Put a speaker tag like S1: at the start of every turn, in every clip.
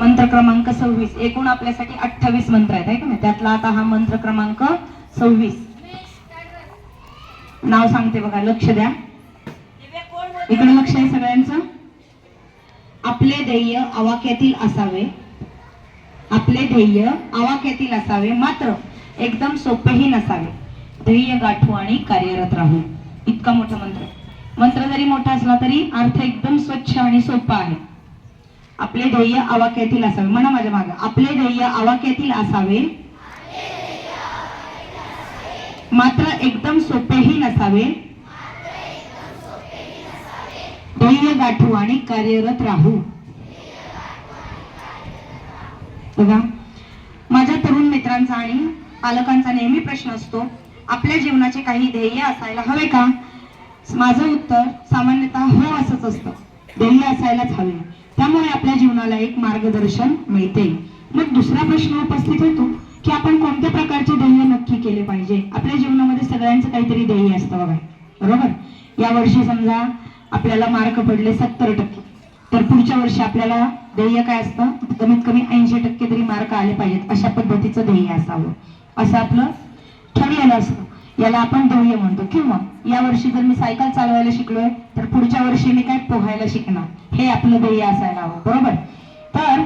S1: मंत्र क्रमांक सव्वीस. एकूण आपल्यासाठी अठ्ठावीस मंत्र आहेत है का नाही? त्यातला आता हा मंत्र क्रमांक सव्वीस. नाव सांगते बघा लक्ष द्या. इकडे लक्ष आहे सगळ्यांचं? आपले ध्येय आवाक्यातील असावे. आपले ध्येय आवाक्यातील असावे मात्र एकदम सोपेही नसावे. ध्येय गाठू आणि कार्यरत राहू. इतका मोठा मंत्र मंत्र जरी मोठा असला तरी अर्थ एकदम स्वच्छ आणि सोपा आहे. आपले ध्येय आवाक्यातील असावे. म्हणा माझ्या मागे. आपले ध्येय आवाक्यातील असावे. मात्र एकदम सोपेही नसावे. ध्येय गाठू आणि कार्यरत राहू. बघा माझ्या तरुण मित्रांचा आणि पालकांचा नेहमी प्रश्न असतो आपल्या जीवनाचे काही ध्येय असायला हवे का? माझं उत्तर सामान्यतः हो असंच असतं. ध्येय असायलाच हवे. त्यामुळे आपल्या जीवनाला एक मार्गदर्शन मिळते. मग दुसरा प्रश्न उपस्थित होतो की आपण कोणत्या प्रकारचे ध्येय नक्की केले पाहिजे? आपल्या जीवनामध्ये सगळ्यांचं काहीतरी ध्येय असतं बघा. बरोबर? या वर्षी समजा आपल्याला मार्क पडले सत्तर टक्के. तर पुढच्या वर्षी आपल्याला ध्येय काय असतं? कमीत कमी ऐंशी टक्के तरी मार्क आले पाहिजेत. अशा पद्धतीचं ध्येय असावं. असं आपलं ठरलेलं असतं. याला आपण ध्येय म्हणतो किंवा या वर्षी जर मी सायकल चालवायला शिकलोय तर पुढच्या वर्षी मी काय पोहायला शिकणार? हे आपलं ध्येय असायला हवं बरोबर? तर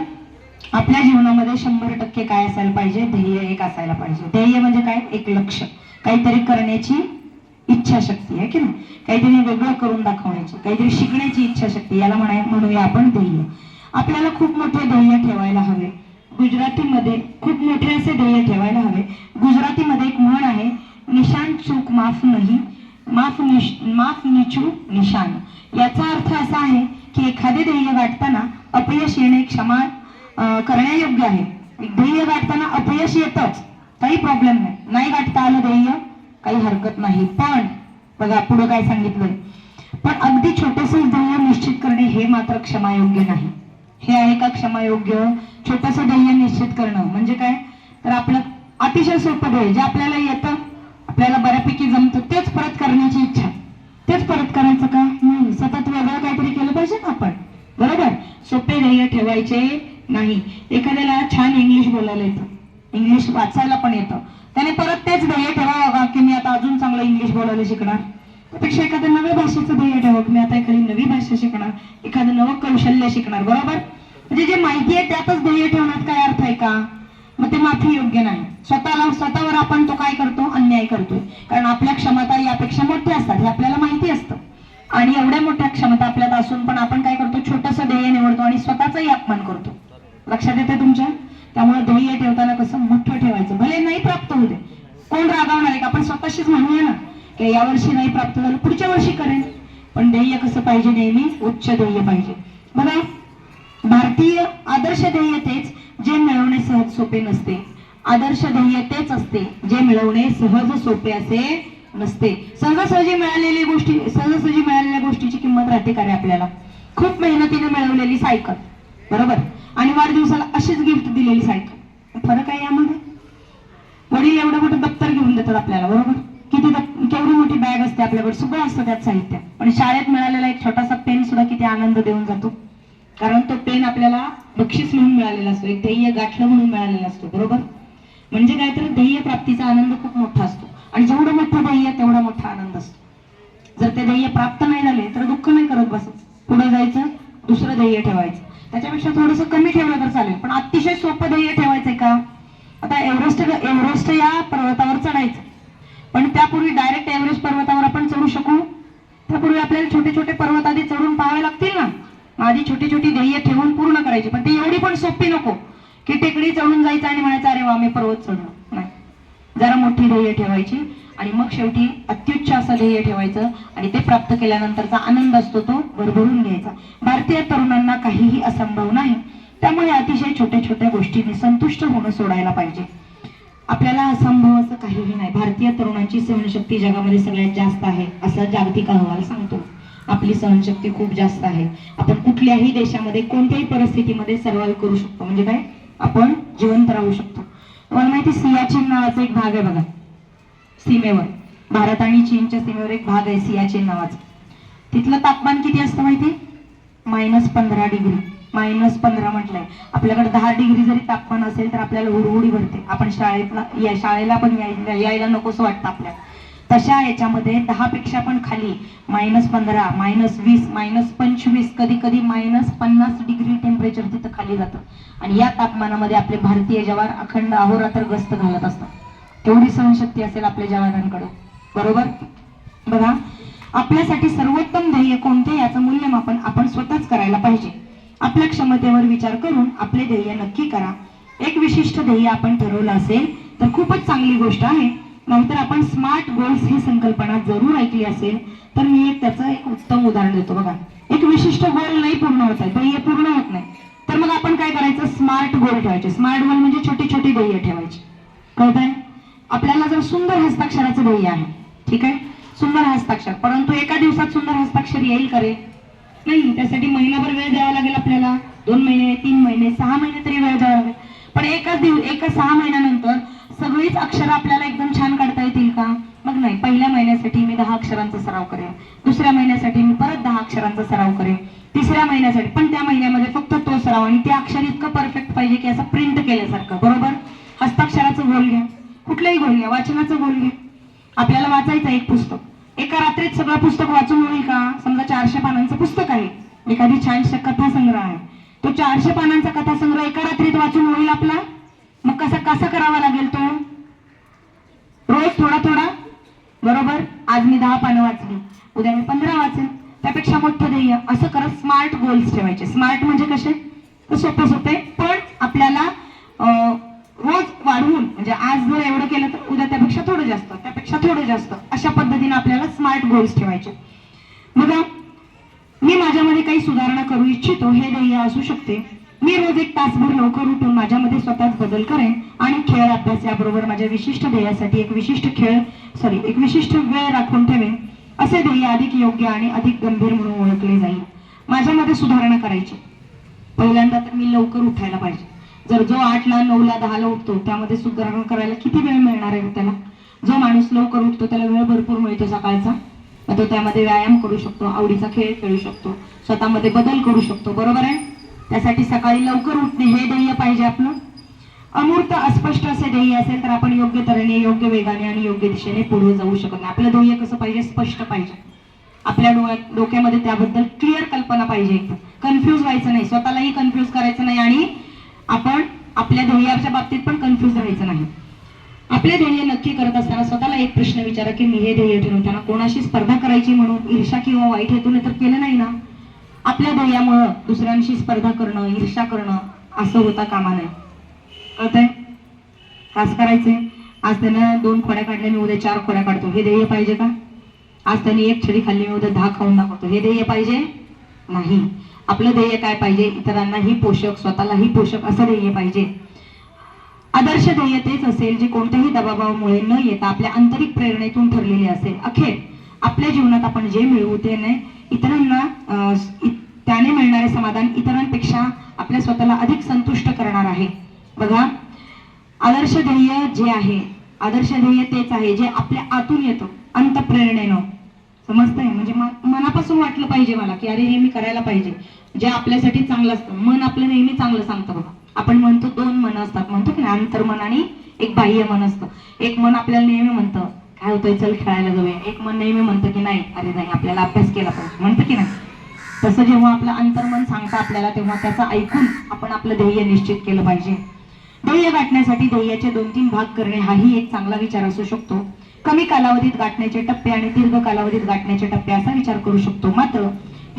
S1: आपल्या जीवनामध्ये शंभर टक्के काय असायला पाहिजे? ध्येय एक असायला पाहिजे. ध्येय म्हणजे काय? एक लक्ष. काहीतरी करण्याची इच्छाशक्ती आहे की नाही? काहीतरी वेगळं करून दाखवण्याची काहीतरी शिकण्याची इच्छाशक्ती याला म्हणाय म्हणूया आपण ध्येय. आपल्याला खूप मोठे ध्येय ठेवायला हवे. गुजरातीमध्ये खूप मोठे असे ध्येय ठेवायला हवे. गुजरातीमध्ये एक म्हण आहे निशान चूक माफ नाही. माफ निश माफ निचू निशान याचा अर्थ असा आहे की एखादे ध्येय गाठताना अपयश येणे क्षमा अं, करण्यायोग्य आहे. ध्येय गाठताना अपयश येतच. काही प्रॉब्लेम नाही. नाही गाठता आलं ध्येय काही हरकत नाही. पण बघा पुढे काय सांगितलंय. पण अगदी छोटेसे ध्येय निश्चित करणे हे मात्र क्षमायोग्य नाही. हे आहे का क्षमायोग्य? छोटस ध्येय निश्चित करणं. म्हणजे काय? तर आपलं अतिशय सोपं ध्येय जे आपल्याला येतं आपल्याला बऱ्यापैकी जमतं. तेच परत करण्याची इच्छा. तेच परत करायचं का? नाही सतत वेगळं काहीतरी केलं पाहिजे ना आपण. बरोबर? सोपे ध्येय ठेवायचे नाही. एखाद्याला छान इंग्लिश बोलायला येतं. इंग्लिश वाचायला पण येतं. त्याने परत तेच ध्येय ठेवावं का? की मी आता अजून चांगलं इंग्लिश बोलायला शिकणार? त्यापेक्षा एखाद्या नव्या भाषेचं ध्येय ठेवा. की मी आता एखादी नवी भाषा शिकणार. एखादं नवं कौशल्य शिकणार. बरोबर? म्हणजे जे माहिती आहे त्यातच ध्येय ठेवण्यात काय अर्थ आहे का? मग ते माफी योग्य नाही. स्वतःला स्वतःवर आपण तो काय करतो? अन्याय करतोय. कारण आपल्या क्षमता यापेक्षा मोठ्या असतात हे आपल्याला माहिती असतं. आणि एवढ्या मोठ्या क्षमता आपल्यात असून पण आपण काय करतो? छोटस ध्येय निवडतो आणि स्वतःचाही अपमान करतो. लक्षात येते तुमच्या? त्यामुळे ध्येय ठेवताना कसं मोठं ठेवायचं? भले नाही प्राप्त होऊ दे. कोण रागावणार? आहे आपण स्वतःशीच म्हणूया ना? की यावर्षी नाही प्राप्त झालं पुढच्या वर्षी करेन. पण ध्येय कसं पाहिजे नेहमी? उच्च ध्येय पाहिजे. बघा भारतीय आदर्श ध्येय तेच जे मिळवणे सहज सोपे नसते. आदर्श ध्येय तेच असते जे मिळवणे सहज सोपे असे नसते. सहजासहजी मिळालेली गोष्टी सहजासहजी मिळालेल्या गोष्टीची किंमत राहते का रे आपल्याला? खूप मेहनतीने मिळवलेली सायकल बरोबर? आणि वाढदिवसाला अशीच गिफ्ट दिलेली सायकल. फरक आहे यामध्ये वडील एवढं मोठं दप्तर घेऊन देतात आपल्याला बरोबर? किती दप- केवढी मोठी बॅग असते आपल्याकडे? सगळं असतं त्यात साहित्य. पण शाळेत मिळालेला एक छोटासा पेन सुद्धा किती आनंद देऊन जातो. कारण तो पेन आपल्याला बक्षीस म्हणून मिळालेला असतो एक ध्येय गाठलं म्हणून मिळालेला असतो बरोबर? म्हणजे काय तर ध्येय प्राप्तीचा आनंद खूप मोठा असतो. आणि जेवढं मोठं ध्येय तेवढा मोठा आनंद असतो. जर ते ध्येय प्राप्त नाही झाले तर दुःख नाही करत बसत. पुढे जायचं दुसरं ध्येय ठेवायचं. त्याच्यापेक्षा थोडस कमी ठेवलं तर चालेल पण अतिशय सोपं ध्येय ठेवायचंय का? आता एव्हरेस्ट एव्हरेस्ट या पर्वतावर चढायचं. पण त्यापूर्वी डायरेक्ट एव्हरेस्ट पर्वतावर आपण चढू शकू. त्यापूर्वी आपल्याला छोटे छोटे पर्वत आधी चढून पाहावे लागतील ना? माझी छोटी छोटी ध्येय ठेवून पूर्ण करायची पण ती एवढी पण सोपी नको. की टेकडी चढून जायचं आणि म्हणायचं अरे वा मी पर्वत चढलो. नाही. जरा मोठी ध्येय ठेवायची आणि मग शेवटी अत्युच्च असं ध्येय ठेवायचं आणि ते प्राप्त केल्यानंतरचा आनंद असतो तो भरभरून घ्यायचा. भारतीय तरुणांना काहीही असंभव नाही. त्यामुळे अतिशय छोट्या छोट्या गोष्टींनी संतुष्ट होणं सोडायला पाहिजे. आपल्याला असंभव असं काहीही नाही. भारतीय तरुणांची सहनशक्ती जगामध्ये सगळ्यात जास्त आहे असं जागतिक अहवाल सांगतो. आपली सहनशक्ती खूप जास्त आहे. आपण कुठल्याही देशामध्ये कोणत्याही परिस्थितीमध्ये सर्वाईव्ह करू शकतो. म्हणजे काय? आपण जिवंत राहू शकतो. तुम्हाला माहिती सियाचीन नावाचा एक भाग आहे बघा. सीमेवर. भारत आणि चीनच्या सीमेवर एक भाग आहे सियाचीन नावाचा. तिथलं तापमान किती असतं माहिती? मायनस पंधरा डिग्री मायनस पंधरा म्हटलंय. आपल्याकडे दहा डिग्री जरी तापमान असेल तर आपल्याला हुडहुडी भरते. आपण शाळेतला या शाळेला पण यायला यायला नकोस वाटतं आपल्याला. तशा याच्यामध्ये दहा पेक्षा पण खाली मायनस पंधरा मायनस वीस मायनस पंचवीस कधी कधी मायनस पन्नास डिग्री टेम्परेचर तिथं खाली जातं. आणि या तापमानामध्ये आपले भारतीय जवान अखंड अहोरात्र गस्त घालत असतात. तेवढी सहनशक्ती असेल आपल्या जवानांकडे बरोबर? बघा आपल्यासाठी सर्वोत्तम ध्येय कोणते याचं मूल्यमापन आपण स्वतःच करायला पाहिजे. आपल्या क्षमतेवर विचार करून आपले ध्येय नक्की करा. एक विशिष्ट ध्येय आपण ठरवलं असेल तर खूपच चांगली गोष्ट आहे. नाहीतर आपण स्मार्ट गोल्स ही संकल्पना जरूर ऐकली असेल तर मी एक त्याचं एक उत्तम उदाहरण देतो बघा. एक विशिष्ट गोल नाही पूर्ण होत आहे ध्येय पूर्ण होत नाही. तर मग आपण काय करायचं? स्मार्ट गोल ठेवायचे. स्मार्ट गोल म्हणजे छोटी छोटी ध्येय ठेवायची. कळत आहे आपल्याला जर सुंदर हस्ताक्षराचं ध्येय आहे ठीक आहे? सुंदर हस्ताक्षर. परंतु एका दिवसात सुंदर हस्ताक्षर येईल करे नाही. त्यासाठी महिनाभर वेळ द्यावा लागेल आपल्याला. दोन महिने तीन महिने सहा महिने तरी वेळ द्यावा लागेल. पण एकाच दिवस एका सहा महिन्यानंतर सगळीच अक्षरं आपल्याला एकदम छान काढता येतील का? मग नाही पहिल्या महिन्यासाठी मी दहा अक्षरांचा सराव करेन. दुसऱ्या महिन्यासाठी मी परत दहा अक्षरांचा सराव करेन. तिसऱ्या महिन्यासाठी पण त्या महिन्यामध्ये फक्त तो सराव आणि ते अक्षर इतकं परफेक्ट पाहिजे की असं प्रिंट केल्यासारखं बरोबर? हस्ताक्षराचं गोल घ्या. कुठलंही गोल घ्या वाचनाचं गोल घ्या. आपल्याला वाचायचं एक पुस्तक. एका रात्रीत सगळं पुस्तक वाचून होईल का? समजा चारशे पानांचं पुस्तक आहे. एखादी छानशा कथा संग्रह आहे. तो चारशे पानांचा कथा संग्रह एका रात्रीत वाचून होईल आपला? मग कसा कसा करावा लागेल रोज थोडा थोडा. बरोबर? आज मी दहा पानं वाचली. उद्या मी पंधरा वाचेन. त्यापेक्षा मोठं ध्येय असं करत स्मार्ट गोल्स ठेवायचे. स्मार्ट म्हणजे कसे? तर सोपे सोपे. पण आपल्याला अं, रोज वाढवून म्हणजे आज जर एवढं केलं तर उद्या त्यापेक्षा थोडं जास्त त्यापेक्षा थोडं जास्त अशा पद्धतीने आपल्याला स्मार्ट गोल्स ठेवायचे. बघा मी माझ्यामध्ये काही सुधारणा करू इच्छितो हे ध्येय असू शकते. मी रोज एक तासभर लवकर उठून माझ्यामध्ये स्वतःच बदल करेन आणि खेळ अभ्यास याबरोबर माझ्या विशिष्ट ध्येयासाठी एक विशिष्ट खेळ सॉरी एक विशिष्ट वेळ राखून ठेवेन. असे ध्येय अधिक योग्य आणि अधिक गंभीर म्हणून ओळखले जाईल. माझ्यामध्ये सुधारणा करायची. पहिल्यांदा तर मी लवकर उठायला पाहिजे. जर जो आठला नऊला दहाला उठतो त्यामध्ये सुधारणा करायला किती वेळ मिळणार आहे हो त्याला? जो माणूस लवकर उठतो त्याला वेळ भरपूर मिळतो सकाळचा. मग तो त्यामध्ये व्यायाम करू शकतो आवडीचा खेळ खेळू शकतो स्वतःमध्ये बदल करू शकतो बरोबर आहे? त्यासाठी सकाळी लवकर उठणे हे ध्येय पाहिजे आपलं. अमूर्त अस्पष्ट असे ध्येय असेल तर आपण योग्य तऱ्हेने योग्य वेगाने आणि योग्य दिशेने पुढे जाऊ शकत नाही. आपलं ध्येय कसं पाहिजे? स्पष्ट पाहिजे. आपल्या डोळ्यात डोक्यामध्ये त्याबद्दल क्लिअर कल्पना पाहिजे कन्फ्यूज व्हायचं नाही. स्वतःलाही कन्फ्यूज करायचं नाही आणि आपण आपल्या ध्येयाच्या बाबतीत पण कन्फ्यूज राहायचं नाही. आपले ध्येय नक्की करत असताना स्वतःला एक प्रश्न विचारा की मी हे ध्येय ठरवताना कोणाशी स्पर्धा करायची म्हणून ईर्षा किंवा वाईट हेतूने तर केलं नाही ना? आपल्या ध्येयामुळं दुसऱ्यांशी स्पर्धा करणं ईर्षा करणं असं होता कामा नये कळतंय? कास करायचंय. आज त्यानं दोन खोड्या काढल्या मी उद्या चार खोड्या काढतो. हे ध्येय पाहिजे का? आज त्यांनी एक छडी खाल्ली मी उद्या दहा खाऊन दाखवतो. हे ध्येय पाहिजे? नाही. आपलं ध्येय काय पाहिजे? इतरांनाही पोषक स्वतःलाही पोषक असं ध्येय पाहिजे. आदर्श ध्येय तेच असेल जे कोणत्याही दबावामुळे न येता आपल्या आंतरिक प्रेरणेतून ठरलेले असेल. अखेर आपल्या जीवनात आपण जे मिळवू ते नाही स्वतःला अधिक संतुष्ट करणार आहे. बघा आदर्श ध्येय जे आहे आदर्श ध्येय तेच आहे जे आपल्या आतून येतं अंतप्रेरणेनं. समजतंय? म्हणजे मनापासून वाटलं पाहिजे मला की अरे हे मी करायला पाहिजे. जे आपल्यासाठी चांगलं असतं. मन आपलं नेहमी चांगलं सांगतं बघा. आपण म्हणतो दोन मन असतात. म्हणतो की नाही? अंतर्मन आणि एक बाह्य मन असतं. एक मन आपल्याला नेहमी म्हणतं काय होतंय? चल खेळायला जाऊया. एक मन नेहमी म्हणतं की नाही अरे नाही आपल्याला अभ्यास केला पाहिजे. म्हणतं की नाही? तसं जेव्हा आपलं अंतर्मन सांगतं आपल्याला तेव्हा त्याचं ऐकून आपण आपलं ध्येय निश्चित केलं पाहिजे. ध्येय गाठण्यासाठी ध्येयाचे दोन तीन भाग करणे हाही एक चांगला विचार असू शकतो. कमी कालावधीत गाठण्याचे टप्पे आणि दीर्घ कालावधीत गाठण्याचे टप्पे असा विचार करू शकतो. मात्र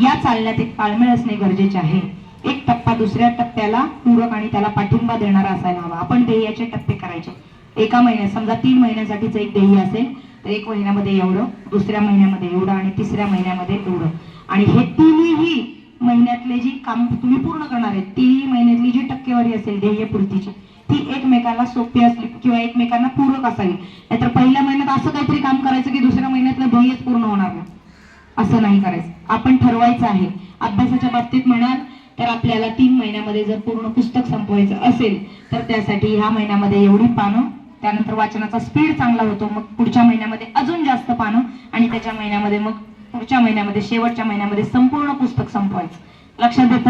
S1: या चालण्यात एक ताळमेळ असणे गरजेचे आहे. एक टप्पा दुसऱ्या टप्प्याला पूरक आणि त्याला पाठिंबा देणारा असायला हवा. आपण ध्येयाचे टप्पे करायचे. एका महिन्यात समजा तीन महिन्यासाठीच एक ध्येय असेल तर एक महिन्यामध्ये एवढं दुसऱ्या महिन्यामध्ये एवढं आणि तिसऱ्या महिन्यामध्ये एवढं. आणि हे तिन्ही महिन्यातले जी काम तुम्ही पूर्ण करणार आहे तिन्ही महिन्यातली जी टक्केवारी असेल ध्येयपूर्तीची ती एकमेकाला सोपी असली किंवा एकमेकांना पूरक असावी. नाहीतर पहिल्या महिन्यात असं काहीतरी काम करायचं की दुसऱ्या महिन्यातलं ध्येयच पूर्ण होणार नाही. असं नाही करायचं. आपण ठरवायचं आहे. अभ्यासाच्या बाबतीत म्हणाल तर आपल्याला तीन महिन्यामध्ये जर पूर्ण पुस्तक संपवायचं असेल तर त्यासाठी ह्या महिन्यामध्ये एवढी पानं त्यानंतर वाचनाचा स्पीड चांगला होतो मग पुढच्या महिन्यामध्ये अजून जास्त पानं आणि त्याच्या महिन्यामध्ये मग पुढच्या महिन्यामध्ये शेवटच्या महिन्यामध्ये संपूर्ण पुस्तक संपवायचं. लक्षात येत